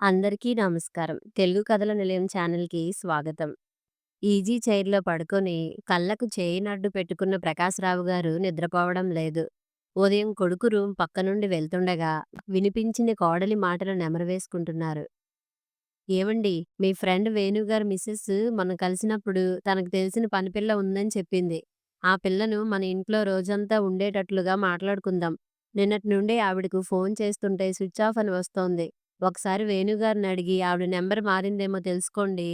అందరికీ నమస్కారం. తెలుగు కథల నిలయం ఛానల్‌కి స్వాగతం. ఈజీ చైర్‌లో పడుకొని కళ్ళకు చేయినడ్డు పెట్టుకున్న ప్రకాశరావు గారు నిద్రపోవడం లేదు. ఉదయం కొడుకు రూమ్ పక్క నుండి వెళ్తుండగా వినిపించిన కోడలి మాటలు నెమరవేసుకుంటున్నారు. ఏవండీ మీ ఫ్రెండ్ వేణుగారి మిసెస్ మొన్న కలిసినప్పుడు తనకు తెలిసిన పనిపిల్ల ఉందని చెప్పింది. ఆ పిల్లను మన ఇంట్లో రోజంతా ఉండేటట్లుగా మాట్లాడుకుందాం. నిన్నటి నుండి ఆవిడకు ఫోన్ చేస్తుంటే స్విచ్ ఆఫ్ అని వస్తోంది. ఒకసారి వేణుగారిని అడిగి ఆవిడ నెంబర్ మారిందేమో తెలుసుకోండి.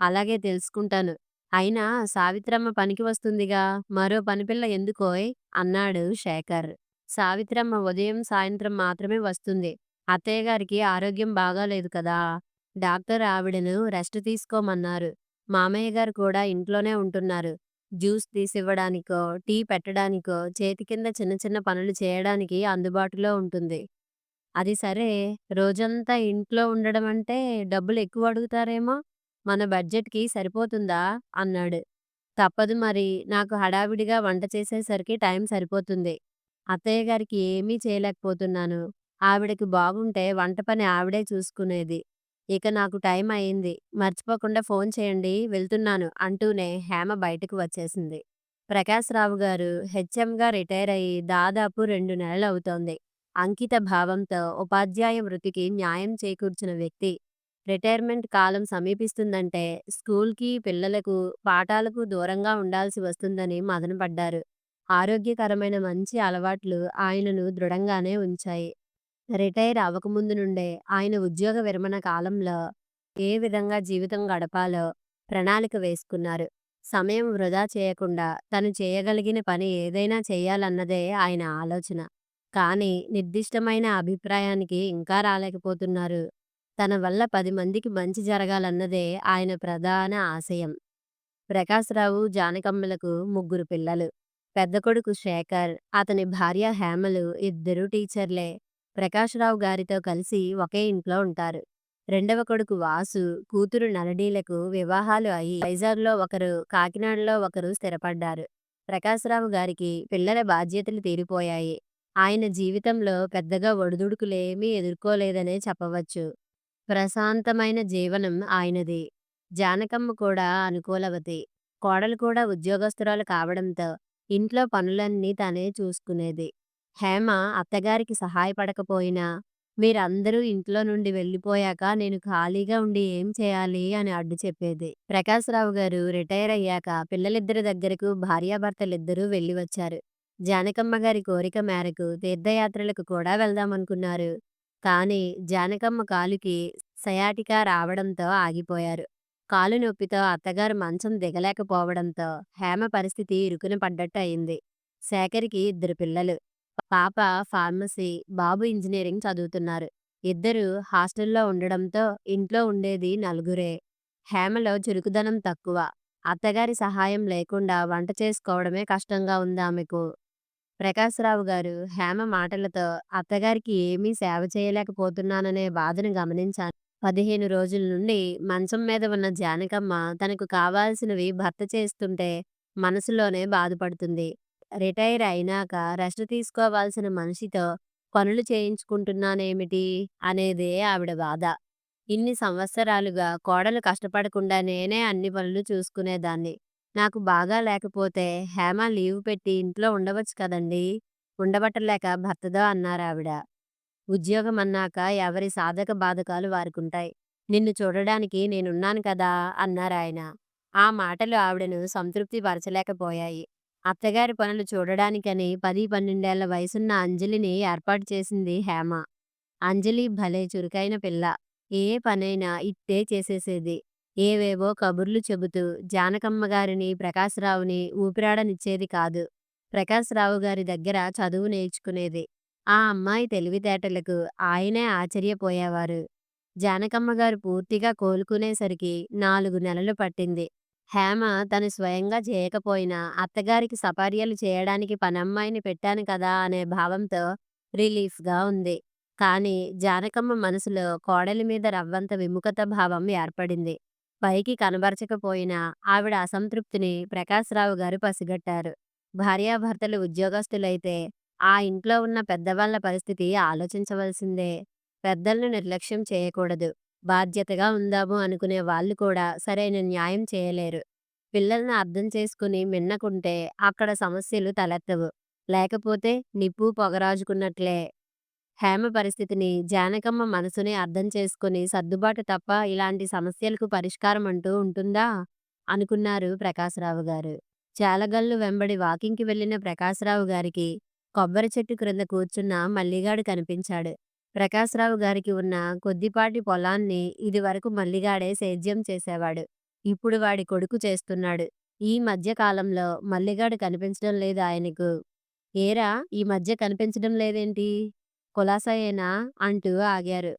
అలాగే తెలుసుకుంటాను. అయినా సావిత్రమ్మ పనికి వస్తుందిగా మరో పనిపిల్ల ఎందుకోయ్? అన్నాడు శేఖర్. సావిత్రమ్మ ఉదయం, సాయంత్రం మాత్రమే వస్తుంది. అత్తయ్యగారికి ఆరోగ్యం బాగాలేదు కదా! డాక్టర్ ఆవిడను రెస్ట్ తీసుకోమన్నారు. మామయ్యగారు కూడా ఇంట్లోనే ఉంటున్నారు. జ్యూస్ తీసివ్వడానికో, టీ పెట్టడానికో, చేతి కింద చిన్న చిన్న పనులు చేయడానికి అందుబాటులో ఉంటుంది. అది సరే రోజంతా ఇంట్లో ఉండడం అంటే డబ్బులు ఎక్కువ అడుగుతారేమో మన బడ్జెట్‌కి సరిపోతుందా? అన్నాడు. తప్పదు మరి నాకు హడావిడిగా వంట చేసేసరికి టైం సరిపోతుంది. అత్తయ్య గారికి ఏమీ చేయలేకపోతున్నాను. ఆవిడకి బాగుంటే వంట పని ఆవిడే చూసుకునేది. ఇక నాకు టైం అయింది. మర్చిపోకుండా ఫోన్ చేయండి వెళ్తున్నాను అంటూనే హేమ బయటకు వచ్చేసింది. ప్రకాశ్‌రావు గారు హెచ్ఎంగా రిటైర్ అయ్యి దాదాపు రెండు నెలలవుతోంది. అంకిత భావంతో ఉపాధ్యాయ వృత్తికి న్యాయం చేకూర్చిన వ్యక్తి. రిటైర్మెంట్ కాలం సమీపిస్తుందంటే స్కూల్‌కి, పిల్లలకు, పాఠాలకు దూరంగా ఉండాల్సి వస్తుందని మదనపడ్డారు. ఆరోగ్యకరమైన మంచి అలవాట్లు ఆయనను దృఢంగానే ఉంచాయి. రిటైర్ అవ్వకముందు నుండే ఆయన ఉద్యోగ విరమణ కాలంలో ఏ విధంగా జీవితం గడపాలో ప్రణాళిక వేసుకున్నారు. సమయం వృధా చేయకుండా తను చేయగలిగిన పని ఏదైనా చేయాలన్నదే ఆయన ఆలోచన. కానీ నిర్దిష్టమైన అభిప్రాయానికి ఇంకా రాలేకపోతున్నారు. తన వల్ల పది మందికి మంచి జరగాలన్నదే ఆయన ప్రధాన ఆశయం. ప్రకాశ్‌రావు, జానకమ్మలకు ముగ్గురు పిల్లలు. పెద్ద కొడుకు శేఖర్, అతని భార్య హేమలు ఇద్దరూ టీచర్లే. ప్రకాశ్‌రావు గారితో కలిసి ఒకే ఇంట్లో ఉంటారు. రెండవ కొడుకు వాసు, కూతురు నలడీలకు వివాహాలు అయి వైజాగ్‌లో ఒకరు, కాకినాడలో ఒకరు స్థిరపడ్డారు. ప్రకాశ్‌రావు గారికి పిల్లల బాధ్యతలు తీరిపోయాయి. ఆయన జీవితంలో పెద్దగా ఒడిదుడుకులేమీ ఎదుర్కోలేదనే చెప్పవచ్చు. ప్రశాంతమైన జీవనం ఆయనది. జానకమ్మ కూడా అనుకూలవతి. కోడలు కూడా ఉద్యోగస్తురాలు కావడంతో ఇంట్లో పనులన్నీ తనే చూసుకునేది. హేమ అత్తగారికి సహాయపడకపోయినా మీరందరూ ఇంట్లో నుండి వెళ్ళిపోయాక నేను ఖాళీగా ఉండి ఏం చేయాలి అని అడ్డు చెప్పేది. ప్రకాశ్‌రావు గారు రిటైర్ అయ్యాక పిల్లలిద్దరి దగ్గరకు భార్యాభర్తలిద్దరూ వెళ్ళి వచ్చారు. జానకమ్మ గారి కోరిక మేరకు తీర్థయాత్రలకు కూడా వెళ్దామనుకున్నారు. కానీ జానకమ్మ కాలుకి సయాటికా రావడంతో ఆగిపోయారు. కాలు నొప్పితో అత్తగారు మంచం దిగలేకపోవడంతో హేమ పరిస్థితి ఇరుకున పడ్డట్టు అయింది. శేఖర్‌కి ఇద్దరు పిల్లలు. పాప ఫార్మసీ, బాబు ఇంజనీరింగ్ చదువుతున్నారు. ఇద్దరూ హాస్టల్లో ఉండడంతో ఇంట్లో ఉండేది నలుగురే. హేమలో చురుకుదనం తక్కువ. అత్తగారి సహాయం లేకుండా వంట చేసుకోవడమే కష్టంగా ఉందామెకు. ప్రకాశ్‌రావు గారు హేమ మాటలతో అత్తగారికి ఏమీ సేవ చేయలేకపోతున్నాననే బాధను గమనించాను. పదిహేను రోజుల నుండి మంచం మీద ఉన్న జానకమ్మ తనకు కావాల్సినవి భర్త చేస్తుంటే మనసులోనే బాధపడుతుంది. రిటైర్ అయినాక రెస్ట్ తీసుకోవాల్సిన మనిషితో పనులు చేయించుకుంటున్నానేమిటి అనేదే ఆవిడ బాధ. ఇన్ని సంవత్సరాలుగా కోడలు కష్టపడకుండా నేనే అన్ని పనులు చూసుకునేదాన్ని. నాకు బాగా లేకపోతే హేమ లీవ్ పెట్టి ఇంట్లో ఉండవచ్చు కదండీ! ఉండబట్టలేక భర్తతో అన్నారావిడ. ఉద్యోగమన్నాక ఎవరి సాధక బాధకాలు వారికుంటాయి. నిన్ను చూడడానికి నేనున్నాను కదా! అన్నారాయన. ఆ మాటలు ఆవిడను సంతృప్తి పరచలేకపోయాయి. అత్తగారి పనులు చూడడానికని పది పన్నెండేళ్ళ వయసున్న అంజలిని ఏర్పాటు చేసింది హేమ. అంజలి భలే చురుకైన పిల్ల. ఏ పనైనా ఇట్టే చేసేసేది. ఏవేవో కబుర్లు చెబుతూ జానకమ్మగారిని, ప్రకాశ్‌రావుని ఊపిరాడనిచ్చేది కాదు. ప్రకాశ్‌రావు గారి దగ్గర చదువు నేర్చుకునేది. ఆ అమ్మాయి తెలివితేటలకు ఆయనే ఆశ్చర్యపోయేవారు. జానకమ్మగారు పూర్తిగా కోలుకునేసరికి నాలుగు నెలలు పట్టింది. హేమ తను స్వయంగా చేయకపోయినా అత్తగారికి సపర్యలు చేయడానికి పనమ్మాయిని పెట్టాను కదా అనే భావంతో రిలీఫ్‌గా ఉంది. కానీ జానకమ్మ మనసులో కోడలి మీద రవ్వంత విముఖత భావం ఏర్పడింది. పైకి కనబరచకపోయినా ఆవిడ అసంతృప్తిని ప్రకాశ్‌రావు గారు పసిగట్టారు. భార్యాభర్తలు ఉద్యోగస్తులైతే ఆ ఇంట్లో ఉన్న పెద్దవాళ్ళ పరిస్థితి ఆలోచించవలసిందే. పెద్దలను నిర్లక్ష్యం చేయకూడదు. బాధ్యతగా ఉందాము అనుకునే వాళ్ళు కూడా సరైన న్యాయం చేయలేరు. పిల్లల్ని అర్థం చేసుకుని మిన్నకుంటే అక్కడ సమస్యలు తలెత్తవు. లేకపోతే నిప్పు పొగరాజుకున్నట్లే. హేమ పరిస్థితిని, జానకమ్మ మనసుని అర్థం చేసుకుని సర్దుబాటు తప్ప ఇలాంటి సమస్యలకు పరిష్కారం అంటూ ఉంటుందా? అనుకున్నారు ప్రకాశరావు గారు. చాలగల్లు వెంబడి వాకింగ్‌కి వెళ్ళిన ప్రకాశరావు గారికి కొబ్బరి చెట్టు క్రింద కూర్చున్న మల్లిగాడు కనిపించాడు. ప్రకాశరావు గారికి ఉన్న కొద్దిపాటి పొలాన్ని ఇదివరకు మల్లిగాడే సేద్యం చేసేవాడు. ఇప్పుడు వాడి కొడుకు చేస్తున్నాడు. ఈ మధ్య కాలంలో మల్లిగాడు కనిపించడం లేదు ఆయనకు. ఏరా ఈ మధ్య కనిపించడం లేదేంటి? కులాసయేనా అంటూ ఆగారు.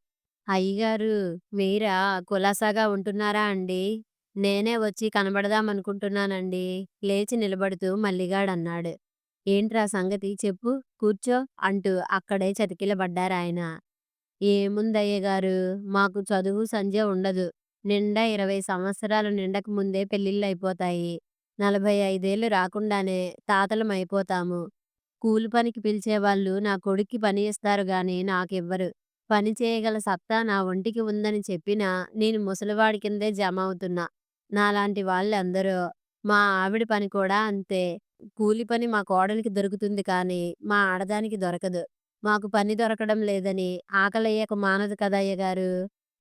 అయ్యగారు మీరా కులాసాగా ఉంటున్నారా అండి? నేనే వచ్చి కనబడదామనుకుంటున్నానండి. లేచి నిలబడుతూ మల్లిగాడన్నాడు. ఏంట్రా సంగతి చెప్పు, కూర్చో అంటూ అక్కడే చతికిలబడ్డారాయన. ఏముందయ్యగారు మాకు చదువు సంధ్య ఉండదు. నిండా ఇరవై సంవత్సరాలు నిండక ముందే పెళ్ళిళ్ళయిపోతాయి. నలభై ఐదేళ్ళు రాకుండానే తాతలమైపోతాము. కూలి పనికి పిలిచేవాళ్ళు నా కొడుక్కి పని ఇస్తారు గాని నాకివ్వరు. పని చేయగల సత్తా నా ఒంటికి ఉందని చెప్పినా నేను ముసలివాడి కిందే జమ అవుతున్నా. నాలాంటి వాళ్ళందరూ మా ఆవిడ పని కూడా అంతే. కూలి పని మా కోడలికి దొరుకుతుంది కానీ మా ఆడదానికి దొరకదు. మాకు పని దొరకడం లేదని ఆకలెయ్యక మానదు కదయ్యగారు.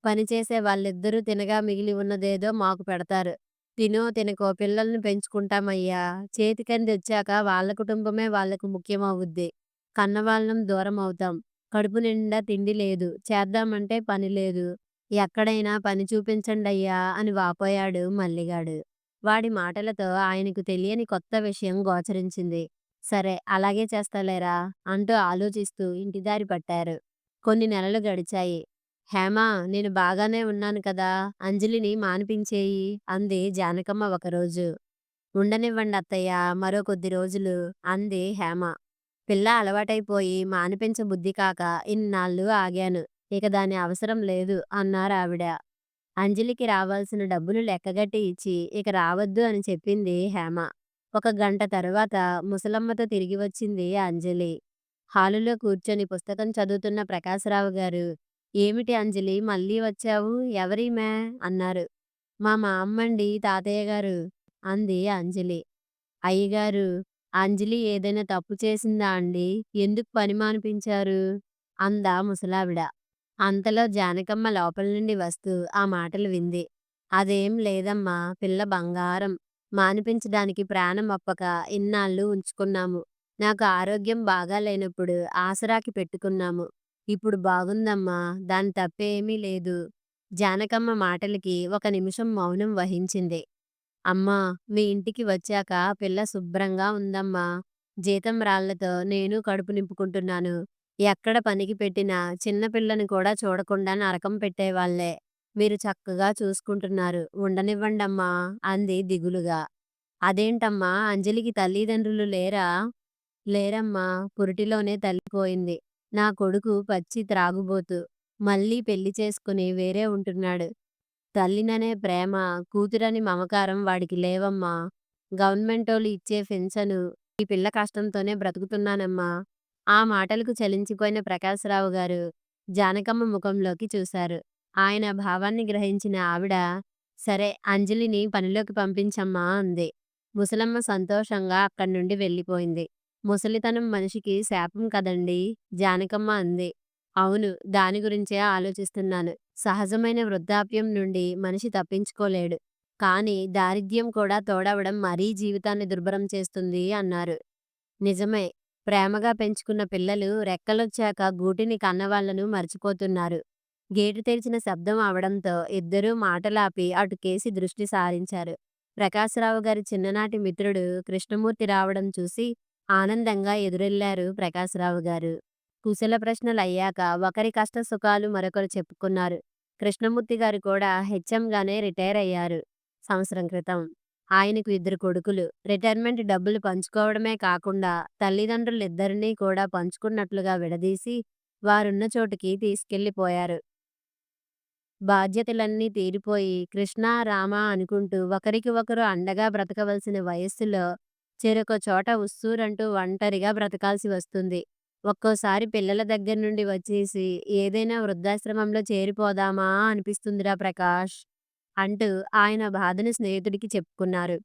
పనిచేసే వాళ్ళిద్దరూ తినగా మిగిలి ఉన్నదేదో మాకు పెడతారు. తినో తినకో పిల్లల్ని పెంచుకుంటామయ్యా. చేతికందొచ్చాక వాళ్ళ కుటుంబమే వాళ్ళకు ముఖ్యమవుద్ది. కన్నవాళ్ళం దూరమవుతాం. కడుపు నిండా తిండి లేదు. చేద్దామంటే పని లేదు. ఎక్కడైనా పని చూపించండి అయ్యా అని వాపోయాడు మల్లిగాడు. వాడి మాటలతో ఆయనకు తెలియని కొత్త విషయం గోచరించింది. సరే అలాగే చేస్తాలేరా అంటూ ఆలోచిస్తూ ఇంటిదారి పట్టారు. కొన్ని నెలలు గడిచాయి. హేమా నేను బాగానే ఉన్నాను కదా! అంజలిని మానిపించేయి అంది జానకమ్మ ఒకరోజు. ఉండనివ్వండి అత్తయ్య మరో కొద్ది రోజులు అంది హేమ. పిల్ల అలవాటైపోయి మానిపించ బుద్ధికాక ఇన్నాళ్ళు ఆగాను. ఇక దాని అవసరం లేదు అన్నారు ఆవిడ అంజలికి రావాల్సిన డబ్బులు లెక్కగట్టి ఇచ్చి ఇక రావద్దు అని చెప్పింది హేమ. ఒక గంట తరువాత ముసలమ్మతో తిరిగి వచ్చింది అంజలి. హాలులో కూర్చొని పుస్తకం చదువుతున్న ప్రకాశరావు గారు ఏమిటి అంజలి మళ్ళీ వచ్చావు? ఎవరిమే అన్నారు. మా మామ్మండి తాతయ్యగారు అంది అంజలి. అయ్యగారు అంజలి ఏదైనా తప్పు చేసిందా అండి? ఎందుకు పని మానిపించారు? అందా ముసలావిడ. అంతలో జానకమ్మ లోపల నుండి వస్తూ ఆ మాటలు వింది. అదేం లేదమ్మా పిల్ల బంగారం. మానిపించడానికి ప్రాణం అప్పక ఇన్నాళ్ళు ఉంచుకున్నాము. నాకు ఆరోగ్యం బాగా లేనప్పుడు ఆసరాకి పెట్టుకున్నాము. ఇప్పుడు బాగుందమ్మా దాని తప్పేమీ లేదు. జానకమ్మ మాటలకి ఒక నిమిషం మౌనం వహించింది. అమ్మా మీ ఇంటికి వచ్చాక పిల్ల శుభ్రంగా ఉందమ్మా. జీతం రాళ్ళతో నేను కడుపు నింపుకుంటున్నాను. ఎక్కడ పనికి పెట్టినా చిన్న పిల్లని కూడా చూడకుండా నరకం పెట్టేవాళ్ళే. మీరు చక్కగా చూసుకుంటున్నారు. ఉండనివ్వండమ్మా అంది దిగులుగా. అదేంటమ్మా అంజలికి తల్లిదండ్రులు లేరా? లేరమ్మా పురిటిలోనే తల్లిపోయింది. నా కొడుకు పచ్చి త్రాగుబోతు. మళ్ళీ పెళ్ళి చేసుకుని వేరే ఉంటున్నాడు. తల్లిననే ప్రేమ, కూతురని మమకారం వాడికి లేవమ్మా. గవర్నమెంటోళ్ళు ఇచ్చే పెన్షను ఈ పిల్ల కష్టంతోనే బ్రతుకుతున్నానమ్మా. ఆ మాటలకు చలించిపోయిన ప్రకాశరావు గారు జానకమ్మ ముఖంలోకి చూశారు. ఆయన భావాన్ని గ్రహించిన ఆవిడ సరే అంజలిని పనిలోకి పంపించమ్మా అంది. ముసలమ్మ సంతోషంగా అక్కడి నుండి వెళ్ళిపోయింది. ముసలితనం మనిషికి శాపం కదండీ! జానకమ్మ అంది. అవును దాని గురించే ఆలోచిస్తున్నాను. సహజమైన వృద్ధాప్యం నుండి మనిషి తప్పించుకోలేడు. కానీ దారిద్ర్యం కూడా తోడవడం మరీ జీవితాన్ని దుర్భరం చేస్తుంది అన్నారు. నిజమే. ప్రేమగా పెంచుకున్న పిల్లలు రెక్కలొచ్చాక గూటిని కన్నవాళ్ళను మర్చిపోతున్నారు. గేటు తెరిచిన శబ్దం అవడంతో ఇద్దరూ మాటలాపి అటుకేసి దృష్టి సారించారు. ప్రకాశరావు గారి చిన్ననాటి మిత్రుడు కృష్ణమూర్తి రావడం చూసి ఆనందంగా ఎదురెళ్ళారు ప్రకాశరావు గారు. కుశల ప్రశ్నలయ్యాక ఒకరి కష్ట సుఖాలు మరొకరు చెప్పుకున్నారు. కృష్ణమూర్తి గారు కూడా హెచ్ఎంగానే రిటైర్ అయ్యారు సంవత్సరం క్రితం. ఆయనకు ఇద్దరు కొడుకులు. రిటైర్మెంట్ డబ్బులు పంచుకోవడమే కాకుండా తల్లిదండ్రులిద్దరినీ కూడా పంచుకున్నట్లుగా విడదీసి వారున్న చోటుకి తీసుకెళ్ళిపోయారు. బాధ్యతలన్నీ తీరిపోయి కృష్ణా, రామా అనుకుంటూ ఒకరికి ఒకరు అండగా బ్రతకవలసిన వయస్సులో చెరొక చోట ఉస్సూరంటూ ఒంటరిగా బ్రతకాల్సి వస్తుంది. ఒక్కోసారి పిల్లల దగ్గర నుండి వచ్చేసి ఏదైనా వృద్ధాశ్రమంలో చేరిపోదామా? అనిపిస్తుందిరా ప్రకాష్ అంటూ ఆయన బాధను స్నేహితుడికి చెప్పుకున్నారు.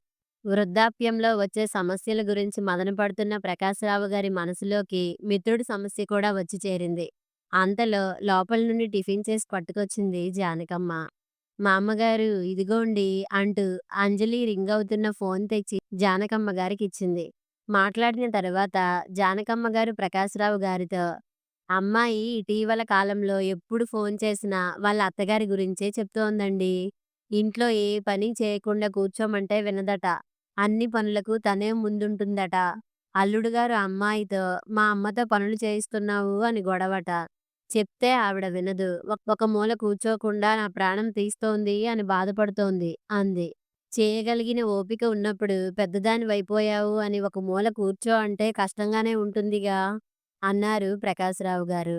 వృద్ధాప్యంలో వచ్చే సమస్యల గురించి మదనపడుతున్న ప్రకాశ్రావు గారి మనసులోకి మిత్రుడి సమస్య కూడా వచ్చి చేరింది. అంతలో లోపల నుండి టిఫిన్ చేసి పట్టుకొచ్చింది జానకమ్మ. మా అమ్మగారు ఇదిగోండి అంటూ అంజలి రింగ్ అవుతున్న ఫోన్ తెచ్చి జానకమ్మ గారికి ఇచ్చింది మాట్లాడిన తర్వాత జానకమ్మ గారు ప్రకాశ్రావు గారితో అమ్మాయి ఇటీవల కాలంలో ఎప్పుడు ఫోన్ చేసినా వాళ్ళ అత్తగారి గురించే చెప్తోందండి. ఇంట్లో ఏ పని చేయకుండా కూర్చోమంటే వినదట. అన్ని పనులకు తనే ముందుంటుందట. అల్లుడు గారు అమ్మాయితో మా అమ్మతో పనులు చేయిస్తున్నావు అని గొడవట. చెప్తే ఆవిడ వినదు. ఒక ఒక మూల కూర్చోకుండా నా ప్రాణం తీస్తోంది అని బాధపడుతోంది అంది. చేయగలిగిన ఓపిక ఉన్నప్పుడు పెద్దదానివైపోయావు అని ఒక మూల కూర్చో అంటే కష్టంగానే ఉంటుందిగా అన్నారు ప్రకాశ్రావు గారు.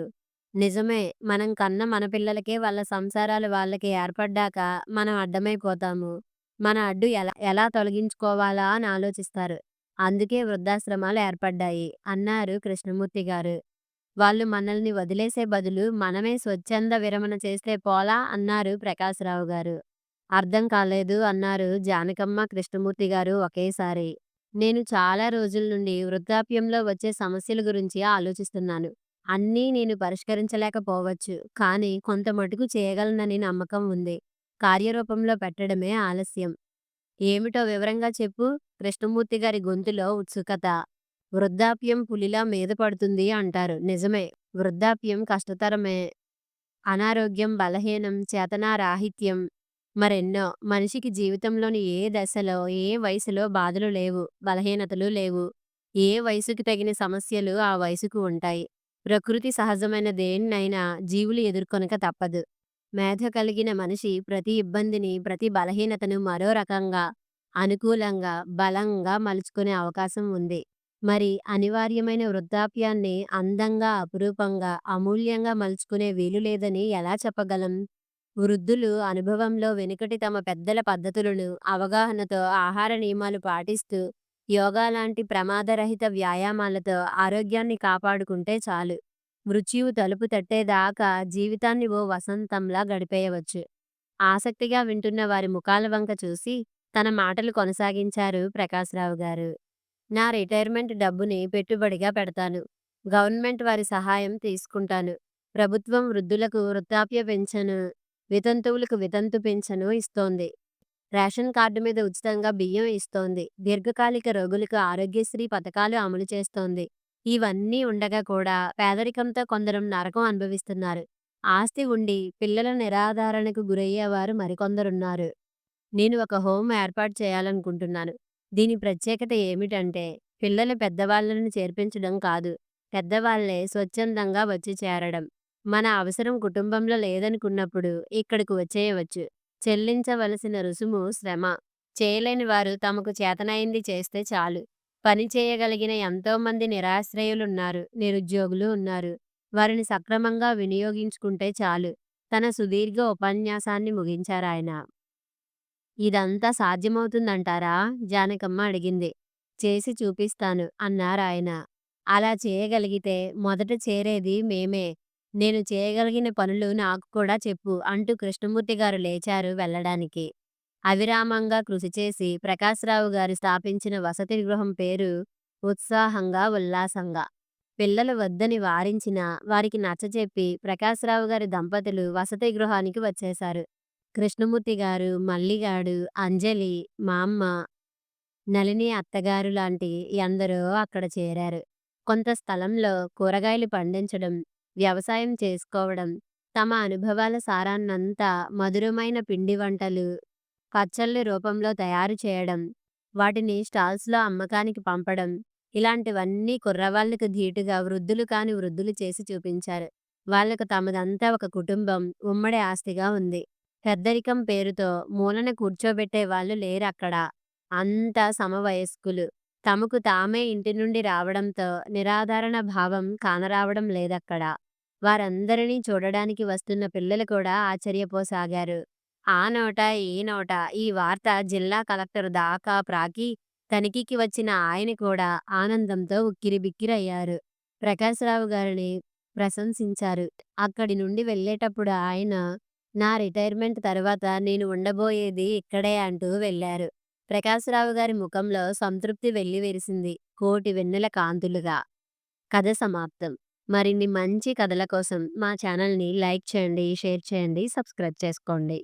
నిజమే మనం కన్న మన పిల్లలకే వాళ్ళ సంసారాలు వాళ్ళకి ఏర్పడ్డాక మనం అడ్డమైపోతాము. మన అడ్డు ఎలా ఎలా తొలగించుకోవాలా అని ఆలోచిస్తారు. అందుకే వృద్ధాశ్రమాలు ఏర్పడ్డాయి అన్నారు కృష్ణమూర్తి గారు. వాళ్ళు మనల్ని వదిలేసే బదులు మనమే స్వచ్ఛంద విరమణ చేస్తే పోలా అన్నారు ప్రకాశ్రావు గారు. అర్థం కాలేదు అన్నారు జానకమ్మ కృష్ణమూర్తి గారు ఒకేసారి. నేను చాలా రోజుల నుండి వృద్ధాప్యంలో వచ్చే సమస్యల గురించి ఆలోచిస్తున్నాను. అన్నీ నేను పరిష్కరించలేకపోవచ్చు. కానీ కొంత మటుకు చేయగలనని నమ్మకం ఉంది. కార్యరూపంలో పెట్టడమే ఆలస్యం. ఏమిటో వివరంగా చెప్పు. కృష్ణమూర్తి గారి గొంతులో ఉత్సుకత. వృద్ధాప్యం పులిలా మీద పడుతుంది అంటారు. నిజమే. వృద్ధాప్యం కష్టతరమే. అనారోగ్యం బలహీనం చేతనారాహిత్యం. మరెన్నో. మనిషికి జీవితంలోని ఏ దశలో ఏ వయసులో బాధలు లేవు బలహీనతలు లేవు. ఏ వయసుకు తగిన సమస్యలు ఆ వయసుకు ఉంటాయి. ప్రకృతి సహజమైన దేన్నైనా జీవులు ఎదుర్కొనక తప్పదు. మేధ కలిగిన మనిషి ప్రతి ఇబ్బందిని ప్రతి బలహీనతను మరో రకంగా అనుకూలంగా బలంగా మలుచుకునే అవకాశం ఉంది. మరి అనివార్యమైన వృద్ధాప్యాన్ని అందంగా అపురూపంగా అమూల్యంగా మలుచుకునే వీలు లేదని ఎలా చెప్పగలం? వృద్ధులు అనుభవంలో వెనుకటి తమ పెద్దల పద్ధతులను అవగాహనతో ఆహార నియమాలు పాటిస్తూ యోగా లాంటి ప్రమాదరహిత వ్యాయామాలతో ఆరోగ్యాన్ని కాపాడుకుంటే చాలు. మృత్యువు తలుపు తట్టేదాకా జీవితాన్ని ఓ వసంతంలా గడిపేయవచ్చు. ఆసక్తిగా వింటున్న వారి ముఖాల వంక చూసి తన మాటలు కొనసాగించారు ప్రకాశ్రావు గారు. నా రిటైర్మెంట్ డబ్బుని పెట్టుబడిగా పెడతాను. గవర్నమెంట్ వారి సహాయం తీసుకుంటాను. ప్రభుత్వం వృద్ధులకు వృద్ధాప్య పెన్షన్ వితంతువులకు వితంతు పెన్షన్ ఇస్తోంది. రేషన్ కార్డు మీద ఉచితంగా బియ్యం ఇస్తోంది. దీర్ఘకాలిక రోగులకు ఆరోగ్యశ్రీ పథకాలు అమలు చేస్తోంది. ఇవన్నీ ఉండగా కూడా పేదరికంతో కొందరు నరకం అనుభవిస్తున్నారు. ఆస్తి ఉండి పిల్లల నిరాధారణకు గురయ్యేవారు మరికొందరున్నారు. నేను ఒక హోమ్ ఏర్పాటు చేయాలనుకుంటున్నాను. దీని ప్రత్యేకత ఏమిటంటే పిల్లలు పెద్దవాళ్ళను చేర్పించడం కాదు. పెద్దవాళ్ళే స్వచ్ఛందంగా వచ్చి చేరడం. మన అవసరం కుటుంబంలో లేదనుకున్నప్పుడు ఇక్కడికి వచ్చేయవచ్చు. చెల్లించవలసిన రుసుము శ్రమ. చేయలేని వారు తమకు చేతనైంది చేస్తే చాలు. పని చేయగలిగిన ఎంతో మంది నిరాశ్రయులున్నారు నిరుద్యోగులు ఉన్నారు. వారిని సక్రమంగా వినియోగించుకుంటే చాలు. తన సుదీర్ఘ ఉపన్యాసాన్ని ముగించారాయన. ఇదంతా సాధ్యమవుతుందంటారా? జానకమ్మ అడిగింది. చేసి చూపిస్తాను అన్నారాయన అలా చేయగలిగితే మొదట చేరేది మేమే. నేను చేయగలిగిన పనులు నాకు కూడా చెప్పు అంటూ కృష్ణమూర్తి గారు లేచారు వెళ్ళడానికి. అవిరామంగా కృషి చేసి ప్రకాశ్రావు గారు స్థాపించిన వసతి గృహం పేరు ఉత్సాహంగా ఉల్లాసంగా. పిల్లలు వద్దని వారించినా వారికి నచ్చజెప్పి ప్రకాశ్రావు గారి దంపతులు వసతి గృహానికి వచ్చేశారు. కృష్ణమూర్తి గారు మల్లిగాడు అంజలి మా అమ్మ నళిని అత్తగారు లాంటి ఎందరో అక్కడ చేరారు. కొంత స్థలంలో కూరగాయలు పండించడం వ్యవసాయం చేసుకోవడం తమ అనుభవాల సారాన్నంతా మధురమైన పిండి వంటలు పచ్చళ్ళ రూపంలో తయారు చేయడం వాటిని స్టాల్స్లో అమ్మకానికి పంపడం ఇలాంటివన్నీ కుర్రవాళ్ళకు ధీటుగా వృద్ధులు కాని వృద్ధులు చేసి చూపించారు. వాళ్ళకు తమదంతా ఒక కుటుంబం ఉమ్మడి ఆస్తిగా ఉంది. పెద్దరికం పేరుతో మూలన కూర్చోబెట్టే వాళ్ళు లేరక్కడ అంతా సమవయస్కులు. తమకు తామే ఇంటి నుండి రావడంతో నిరాధారణ భావం కానరావడం లేదక్కడ. వారందరినీ చూడడానికి వస్తున్న పిల్లలు కూడా ఆశ్చర్యపోసాగారు. ఆ నోట ఈ నోట ఈ వార్త జిల్లా కలెక్టర్ దాకా ప్రాకి తనిఖీకి వచ్చిన ఆయన కూడా ఆనందంతో ఉక్కిరిబిక్కిరయ్యారు. ప్రకాశరావు గారిని ప్రశంసించారు. అక్కడి నుండి వెళ్ళేటప్పుడు ఆయన, "నా రిటైర్మెంట్ తర్వాత నేను ఉండబోయేది ఇక్కడే" అంటూ వెళ్ళారు. ప్రకాశ్‌రావు గారి ముఖంలో సంతృప్తి వెల్లివిరిసింది కోటి వెన్నెల కాంతులుగా. కథ సమాప్తం. మరిన్ని మంచి కథల కోసం మా ఛానల్‌ని లైక్ చేయండి, షేర్ చేయండి, సబ్స్క్రైబ్ చేసుకోండి.